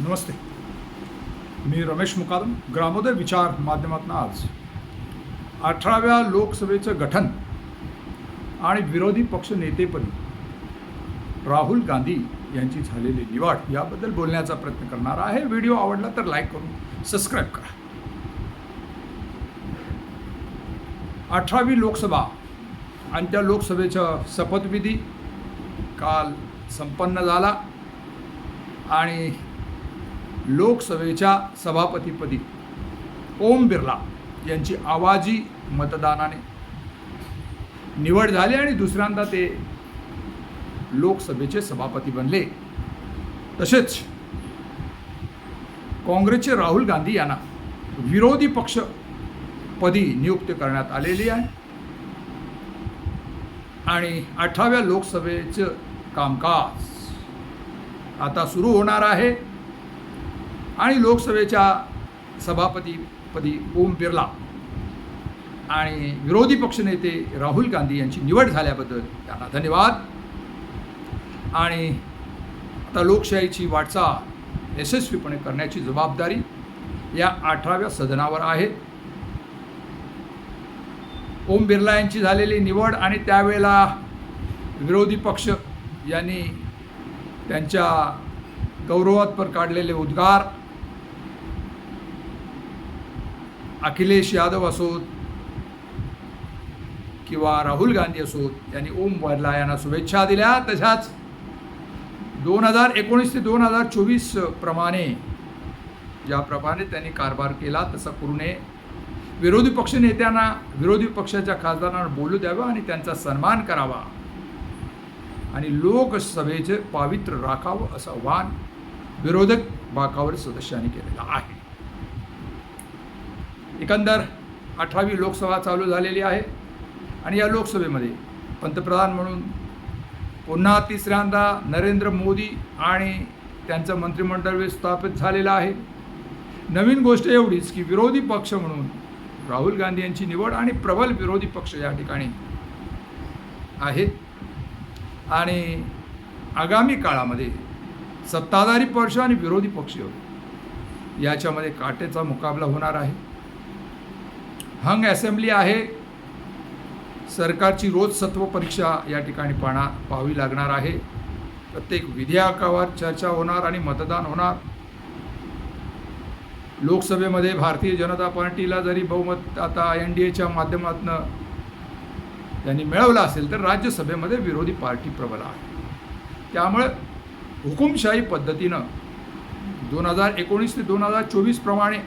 नमस्ते. मी रमेश मुकादम ग्रामोदय विचार माध्यमातून आज. अठराव्या लोकसभेचं गठन आणि विरोधी पक्ष नेतेपदी राहुल गांधी यांची झालेली निवड याबद्दल बोलण्याचा प्रयत्न करणार आहे. व्हिडिओ आवडला तर लाईक करून सबस्क्राईब करा. अठरावी लोकसभा आणि त्या लोकसभेचा शपथविधी काल संपन्न झाला आणि लोकसभेच्या सभापतीपदी ओम बिर्ला यांची आवाजी मतदानाने. निवड झाली आणि दुसऱ्यांदा ते लोकसभेचे सभापती बनले. तसेच काँग्रेसचे राहुल गांधी यांना विरोधी पक्षपदी नियुक्त करण्यात आलेली आहे. आणि अठराव्या लोकसभेचं कामकाज आता सुरू होणार आहे. आणि लोकसभेच्या सभापतीपदी ओम बिर्ला आणि विरोधी पक्षनेते राहुल गांधी यांची निवड झाल्याबद्दल त्यांना धन्यवाद. आणि आता लोकशाहीची वाटचाल यशस्वीपणे करण्याची जबाबदारी या अठराव्या सदनावर आहे. ओम बिर्ला यांची झालेली निवड आणि त्यावेळेला विरोधी पक्ष यांनी त्यांच्या गौरवात्पर काढलेले उद्गार अखिलेश यादव असोत किंवा राहुल गांधी असोत यांनी ओम बिर्ला यांना शुभेच्छा दिल्या. तशाच दोन हजार एकोणीस ते दोन हजार चोवीस प्रमाणे ज्याप्रमाणे त्यांनी कारभार केला तसा करू नये विरोधी पक्ष नेत्यांना विरोधी पक्षाच्या खासदारांना बोलू द्यावं आणि त्यांचा सन्मान करावा. आणि लोकसभेचे पावित्र्य राखावं असं आव्हान विरोधक बाकावर सदस्यांनी केलेलं आहे. एकंदर अठरावी लोकसभा चालू झालेली आहे आणि या लोकसभेमध्ये पंतप्रधान म्हणून पुन्हा तिसऱ्यांदा नरेंद्र मोदी आणि त्यांचं मंत्रिमंडळ विस्थापित झालेलं आहे. नवीन गोष्ट एवढीच की विरोधी पक्ष म्हणून राहुल गांधी यांची निवड आणि प्रबल विरोधी पक्ष या ठिकाणी आहेत. आणि आगामी काळामध्ये सत्ताधारी पक्ष आणि विरोधी पक्ष याच्यामध्ये काटेचा मुकाबला होणार आहे. हंग असेंब्ली आहे. सरकारची रोज सत्व परीक्षा या ठिकाणी पाहणार पाहावी लागणार आहे. प्रत्येक विधेयकावर चर्चा होणार आणि मतदान होणार. लोकसभेमध्ये भारतीय जनता पार्टीला जरी बहुमत आता एन डी एच्या माध्यमातून त्यांनी मिळवलं असेल तर राज्यसभेमध्ये विरोधी पार्टी प्रबल आहे. त्यामुळे हुकुमशाही पद्धतीनं दोन हजार एकोणीस ते दोन हजार चोवीसप्रमाणे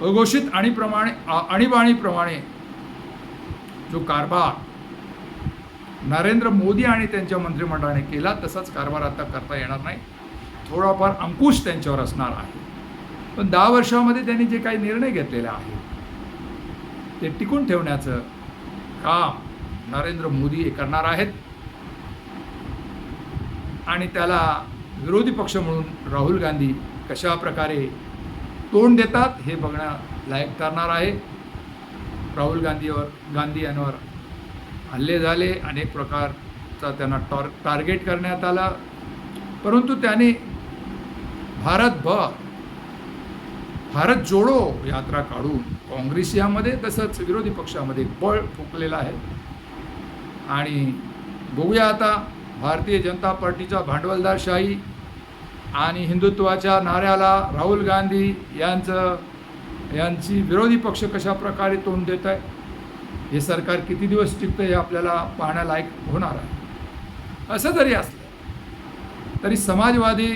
अघोषित आणीप्रमाणे आणीबाणीप्रमाणे जो कारभार नरेंद्र मोदी आणि त्यांच्या मंत्रिमंडळाने केला तसाच कारभार आता करता येणार नाही. थोडाफार अंकुश त्यांच्यावर असणार आहे. पण दहा वर्षामध्ये त्यांनी जे काही निर्णय घेतलेले आहेत ते टिकून ठेवण्याचं काम नरेंद्र मोदी हे करणार आहेत. आणि त्याला विरोधी पक्ष म्हणून राहुल गांधी कशा प्रकारे तोंड देतात हे बघण्यालायक लायक ठरणार आहे. राहुल गांधीवर गांधी यांवर हल्ले झाले अनेक प्रकारचा त्यांना टॉर टार्गेट करण्यात आला. परंतु त्याने भारतभर भारत जोडो यात्रा काढून काँग्रेस यामध्ये तसंच विरोधी पक्षामध्ये बळ फुकलेलं आहे. आणि बघूया आता भारतीय जनता पार्टीचा भांडवलदारशाही आणि हिंदुत्वाच्या नाऱ्याला राहुल गांधी यांचं यांची विरोधी पक्ष कशा प्रकारे तोंड देत आहे? हे सरकार किती दिवस टिकतं हे आपल्याला पाहण्यालायक होणार आहे. असं जरी असलं तरी समाजवादी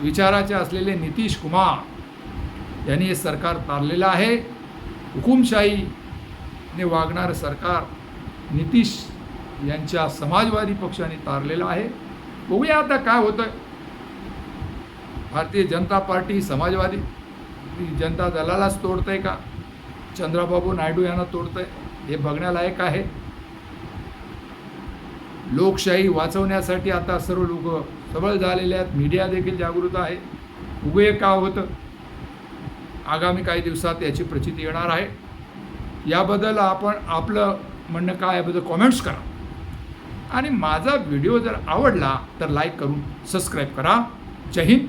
विचाराचे असलेले नितीश कुमार यांनी हे सरकार तारलेलं आहे. हुकुमशाहीने वागणारं सरकार नितीश यांच्या समाजवादी पक्षाने तारलेलं आहे. बघूया आता काय होतं भारतीय जनता पार्टी समाजवादी जनता दलालाच तोडतंय का? चंद्राबाबू नायडू यांना तोडतंय? हे बघण्यालायक आहे. लोकशाही वाचवण्यासाठी आता सर्व लोक सबळ झालेले आहेत. मीडिया देखील जागृत आहे. उभे का होतं? आगामी काही दिवसात याची प्रचिती येणार आहे. याबद्दल आपण आपलं म्हणणं काय याबद्दल कॉमेंट्स करा. आणि माझा व्हिडिओ जर आवडला तर लाईक करून सबस्क्राईब करा. जय हिंद.